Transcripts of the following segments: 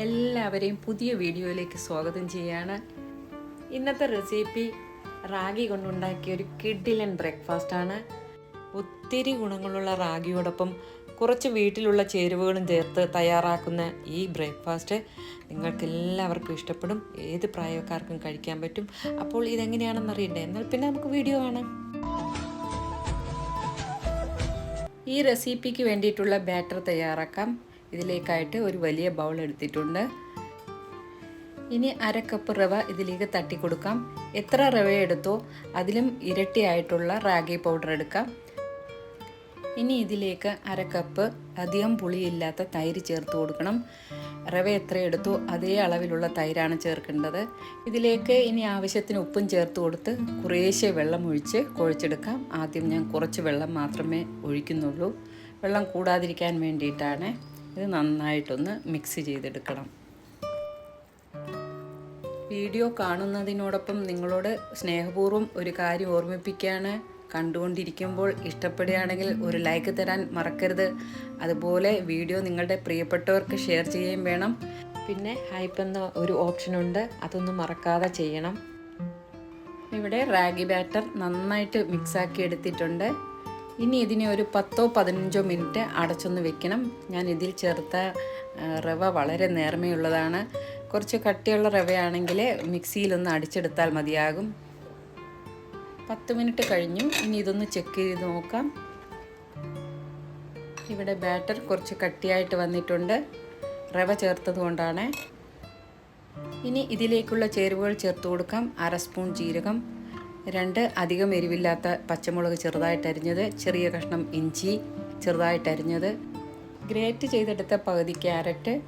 എല്ലാവരെയും പുതിയ വീഡിയോയിലേക്ക് സ്വാഗതം ചെയ്യാണ്. ഇന്നത്തെ റെസിപ്പി റാഗി കൊണ്ടുണ്ടാക്കിയ ഒരു കിഡിലൻ ബ്രേക്ക്ഫാസ്റ്റ് ആണ്. ഒത്തിരി ഗുണങ്ങളുള്ള റാഗിയോടൊപ്പം കുറച്ച് വീട്ടിലുള്ള ചേരുവകളും ചേർത്ത് തയ്യാറാക്കുന്ന ഈ ബ്രേക്ക്ഫാസ്റ്റ് നിങ്ങൾക്ക് എല്ലാവർക്കും ഇഷ്ടപ്പെടും. ഏത് പ്രായക്കാർക്കും കഴിക്കാൻ പറ്റും. അപ്പോൾ ഇതെങ്ങനെയാണെന്ന് അറിയണ്ടേ? എന്നാൽ പിന്നെ നമുക്ക് വീഡിയോ കാണാം. ഈ റെസിപ്പിക്ക് വേണ്ടിയിട്ടുള്ള ബാറ്റർ തയ്യാറാക്കാം. ഇതിലേക്കായിട്ട് ഒരു വലിയ ബൗൾ എടുത്തിട്ടുണ്ട്. ഇനി അര കപ്പ് റവ ഇതിലേക്ക് തട്ടി കൊടുക്കാം എത്ര റവ എടുത്തോ അതിലും ഇരട്ടിയായിട്ടുള്ള റാഗി പൗഡർ എടുക്കാം. ഇനി ഇതിലേക്ക് അര കപ്പ് അധികം പുളിയില്ലാത്ത തൈര് ചേർത്ത് കൊടുക്കണം. റവ എത്ര എടുത്തോ അതേ അളവിലുള്ള തൈരാണ് ചേർക്കേണ്ടത്. ഇതിലേക്ക് ഇനി ആവശ്യത്തിന് ഉപ്പും ചേർത്ത് കൊടുത്ത് കുറേശ്ശെ വെള്ളം ഒഴിച്ച് കുഴച്ചെടുക്കാം. ആദ്യം ഞാൻ കുറച്ച് വെള്ളം മാത്രമേ ഒഴിക്കുന്നുള്ളൂ. വെള്ളം കൂടാതിരിക്കാൻ വേണ്ടിയിട്ടാണ്. ഇത് നന്നായിട്ടൊന്ന് മിക്സ് ചെയ്തെടുക്കണം. വീഡിയോ കാണുന്നതിനോടൊപ്പം നിങ്ങളോട് സ്നേഹപൂർവം ഒരു കാര്യം ഓർമ്മിപ്പിക്കുകയാണ് കണ്ടുകൊണ്ടിരിക്കുമ്പോൾ ഇഷ്ടപ്പെടുകയാണെങ്കിൽ ഒരു ലൈക്ക് തരാൻ മറക്കരുത്. അതുപോലെ വീഡിയോ നിങ്ങളുടെ പ്രിയപ്പെട്ടവർക്ക് ഷെയർ ചെയ്യുകയും വേണം. പിന്നെ ഹൈപ്പെന്ന ഒരു ഓപ്ഷനുണ്ട് അതൊന്നും മറക്കാതെ ചെയ്യണം. ഇവിടെ റാഗി ബാറ്റർ നന്നായിട്ട് മിക്സാക്കി എടുത്തിട്ടുണ്ട്. ഇനി ഇതിനെ ഒരു പത്തോ പതിനഞ്ചോ മിനിറ്റ് അടച്ചൊന്ന് വെക്കണം. ഞാൻ ഇതിൽ ചേർത്ത റവ വളരെ നേർമയുള്ളതാണ് കുറച്ച് കട്ടിയുള്ള റവയാണെങ്കിൽ മിക്സിയിലൊന്ന് അടിച്ചെടുത്താൽ മതിയാകും. പത്ത് മിനിറ്റ് കഴിഞ്ഞു. ഇനി ഇതൊന്ന് ചെക്ക് ചെയ്ത് നോക്കാം. ഇവിടെ ബാറ്റർ കുറച്ച് കട്ടിയായിട്ട് വന്നിട്ടുണ്ട്. റവ ചേർത്തത് കൊണ്ടാണ്. ഇനി ഇതിലേക്കുള്ള ചേരുവകൾ ചേർത്ത് കൊടുക്കാം. അര സ്പൂൺ ജീരകം. രണ്ട് അധികം എരിവില്ലാത്ത പച്ചമുളക് ചെറുതായിട്ട് അരിഞ്ഞത് ചെറിയ കഷ്ണം ഇഞ്ചി ചെറുതായിട്ട് അരിഞ്ഞത് ഗ്രേറ്റ് ചെയ്തെടുത്ത പകുതി ക്യാരറ്റ്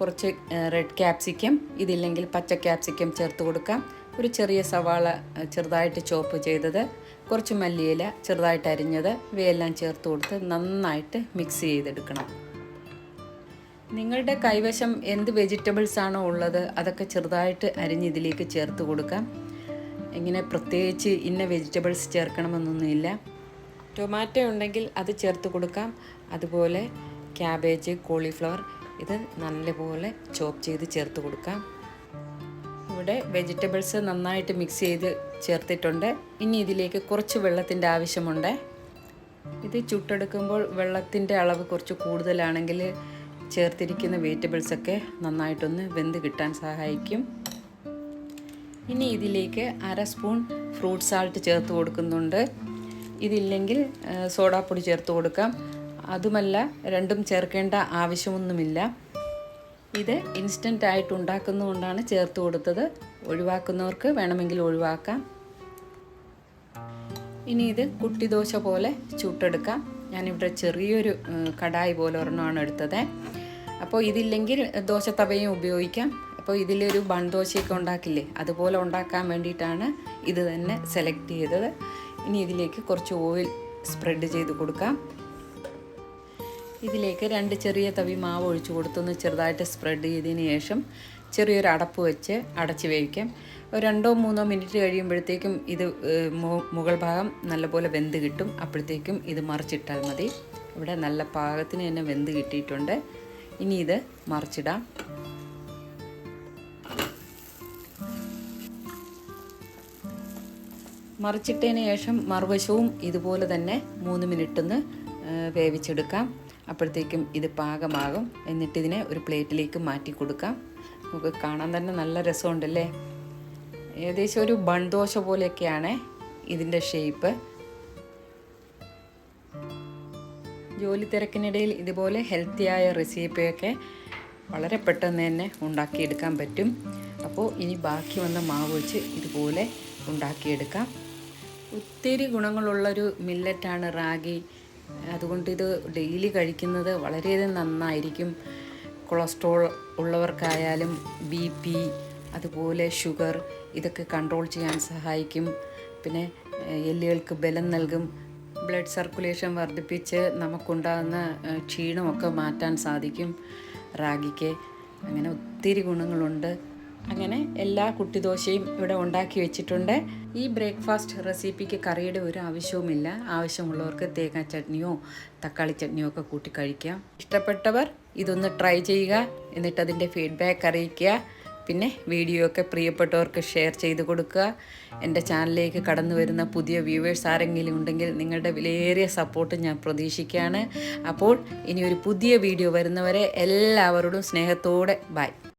കുറച്ച് റെഡ് ക്യാപ്സിക്കം ഇതില്ലെങ്കിൽ പച്ച ക്യാപ്സിക്കം ചേർത്ത് കൊടുക്കാം. ഒരു ചെറിയ സവാള ചെറുതായിട്ട് ചോപ്പ് ചെയ്തത് കുറച്ച് മല്ലിയില ചെറുതായിട്ട് അരിഞ്ഞത് ഇവയെല്ലാം ചേർത്ത് കൊടുത്ത് നന്നായിട്ട് മിക്സ് ചെയ്തെടുക്കണം. നിങ്ങളുടെ കൈവശം എന്ത് വെജിറ്റബിൾസ് ആണോ ഉള്ളത് അതൊക്കെ ചെറുതായിട്ട് അരിഞ്ഞ് ഇതിലേക്ക് ചേർത്ത് കൊടുക്കാം. ഇങ്ങനെ പ്രത്യേകിച്ച് ഇന്ന വെജിറ്റബിൾസ് ചേർക്കണമെന്നൊന്നുമില്ല. ടൊമാറ്റോ ഉണ്ടെങ്കിൽ അത് ചേർത്ത് കൊടുക്കാം. അതുപോലെ ക്യാബേജ് കോളിഫ്ലവർ ഇത് നല്ലപോലെ ചോപ്പ് ചെയ്ത് ചേർത്ത് കൊടുക്കാം. ഇവിടെ വെജിറ്റബിൾസ് നന്നായിട്ട് മിക്സ് ചെയ്ത് ചേർത്തിട്ടുണ്ട്. ഇനി ഇതിലേക്ക് കുറച്ച് വെള്ളത്തിന്റെ ആവശ്യമുണ്ട്. ഇത് ചുട്ടെടുക്കുമ്പോൾ വെള്ളത്തിന്റെ അളവ് കുറച്ച് കൂടുതലാണെങ്കിൽ ചേർത്തിരിക്കുന്ന വെജിറ്റബിൾസൊക്കെ നന്നായിട്ടൊന്ന് വെന്ത് കിട്ടാൻ സഹായിക്കും. ഇനി ഇതിലേക്ക് അര സ്പൂൺ ഫ്രൂട്ട് സാൾട്ട് ചേർത്ത് കൊടുക്കുന്നുണ്ട്. ഇതില്ലെങ്കിൽ സോഡാപ്പൊടി ചേർത്ത് കൊടുക്കാം. അതുമല്ല രണ്ടും ചേർക്കേണ്ട ആവശ്യമൊന്നുമില്ല. ഇത് ഇൻസ്റ്റന്റ് ആയിട്ട് ഉണ്ടാക്കുന്നതുകൊണ്ടാണ് ചേർത്ത് കൊടുത്തത്. ഒഴിവാക്കുന്നവർക്ക് വേണമെങ്കിൽ ഒഴിവാക്കാം. ഇനി ഇത് കുട്ടിദോശ പോലെ ചുട്ടെടുക്കാം. ഞാനിവിടെ ചെറിയൊരു കടായി പോലെ ഒരെണ്ണമാണ് എടുത്തത്. അപ്പോൾ ഇതില്ലെങ്കിൽ ദോശ തവയും ഉപയോഗിക്കാം. അപ്പോൾ ഇതിലൊരു ബൺ ദോശയൊക്കെ ഉണ്ടാക്കില്ലേ അതുപോലെ ഉണ്ടാക്കാൻ വേണ്ടിയിട്ടാണ് ഇത് തന്നെ സെലക്ട് ചെയ്തത്. ഇനി ഇതിലേക്ക് കുറച്ച് ഓയിൽ സ്പ്രെഡ് ചെയ്ത് കൊടുക്കാം. ഇതിലേക്ക് രണ്ട് ചെറിയ തവി മാവ് ഒഴിച്ചു കൊടുത്തൊന്ന് ചെറുതായിട്ട് സ്പ്രെഡ് ചെയ്തതിന് ശേഷം ചെറിയൊരു അടപ്പ് വെച്ച് അടച്ച് വേവിക്കാം. രണ്ടോ മൂന്നോ മിനിറ്റ് കഴിയുമ്പോഴത്തേക്കും ഇത് മുകൾ ഭാഗം നല്ലപോലെ വെന്ത് കിട്ടും. അപ്പോഴത്തേക്കും ഇത് മറിച്ചിട്ടാൽ മതി. ഇവിടെ നല്ല പാകത്തിന് തന്നെ വെന്ത് കിട്ടിയിട്ടുണ്ട്. ഇനി ഇത് മറിച്ചിടാം. മറിച്ചിട്ടതിന് ശേഷം മറുവശവും ഇതുപോലെ തന്നെ മൂന്ന് മിനിറ്റ് ഒന്ന് വേവിച്ചെടുക്കാം. അപ്പോഴത്തേക്കും ഇത് പാകമാകും. എന്നിട്ട് ഇതിനെ ഒരു പ്ലേറ്റിലേക്ക് മാറ്റി കൊടുക്കാം. നമുക്ക് കാണാൻ തന്നെ നല്ല രസമുണ്ടല്ലേ? ഏകദേശം ഒരു ബൺദോശ പോലെയൊക്കെയാണ് ഇതിന്റെ ഷേപ്പ്. ജോലി തിരക്കിനിടയിൽ ഇതുപോലെ ഹെൽത്തിയായ റെസിപ്പിയൊക്കെ വളരെ പെട്ടെന്ന് തന്നെ ഉണ്ടാക്കിയെടുക്കാൻ പറ്റും. അപ്പോൾ ഇനി ബാക്കി വന്ന മാവ് വെച്ച് ഇതുപോലെ ഉണ്ടാക്കിയെടുക്കാം. ഒത്തിരി ഗുണങ്ങളുള്ളൊരു മില്ലറ്റാണ് റാഗി. അതുകൊണ്ട് ഇത് ഡെയിലി കഴിക്കുന്നത് വളരെയധികം നന്നായിരിക്കും. കൊളസ്ട്രോൾ ഉള്ളവർക്കായാലും ബി പി അതുപോലെ ഷുഗർ ഇതൊക്കെ കൺട്രോൾ ചെയ്യാൻ സഹായിക്കും. പിന്നെ എല്ലുകൾക്ക് ബലം നൽകും. ബ്ലഡ് സർക്കുലേഷൻ വർദ്ധിപ്പിച്ച് നമുക്കുണ്ടാകുന്ന ക്ഷീണമൊക്കെ മാറ്റാൻ സാധിക്കും റാഗിക്ക്. അങ്ങനെ ഒത്തിരി ഗുണങ്ങളുണ്ട്. അങ്ങനെ എല്ലാ കുട്ടിദോശയും ഇവിടെ ഉണ്ടാക്കി വെച്ചിട്ടുണ്ട്. ഈ ബ്രേക്ക്ഫാസ്റ്റ് റെസിപ്പിക്ക് കറിയുടെ ഒരു ആവശ്യവുമില്ല. ആവശ്യമുള്ളവർക്ക് തേങ്ങാ ചട്നിയോ തക്കാളി ചട്നിയോ ഒക്കെ കൂട്ടി കഴിക്കാം. ഇഷ്ടപ്പെട്ടവർ ഇതൊന്ന് ട്രൈ ചെയ്യുക എന്നിട്ട് അതിന്റെ ഫീഡ്ബാക്ക് അറിയിക്കുക പിന്നെ വീഡിയോ ഒക്കെ പ്രിയപ്പെട്ടവർക്ക് ഷെയർ ചെയ്ത് കൊടുക്കുക. എന്റെ ചാനലിലേക്ക് കടന്നു വരുന്ന പുതിയ വ്യൂവേഴ്സ് ആരെങ്കിലും ഉണ്ടെങ്കിൽ നിങ്ങളുടെ വിലയേറിയ സപ്പോർട്ട് ഞാൻ പ്രതീക്ഷിക്കുകയാണ്. അപ്പോൾ ഇനി ഒരു പുതിയ വീഡിയോ വരുന്നവരെ എല്ലാവരോടും സ്നേഹത്തോടെ ബൈ.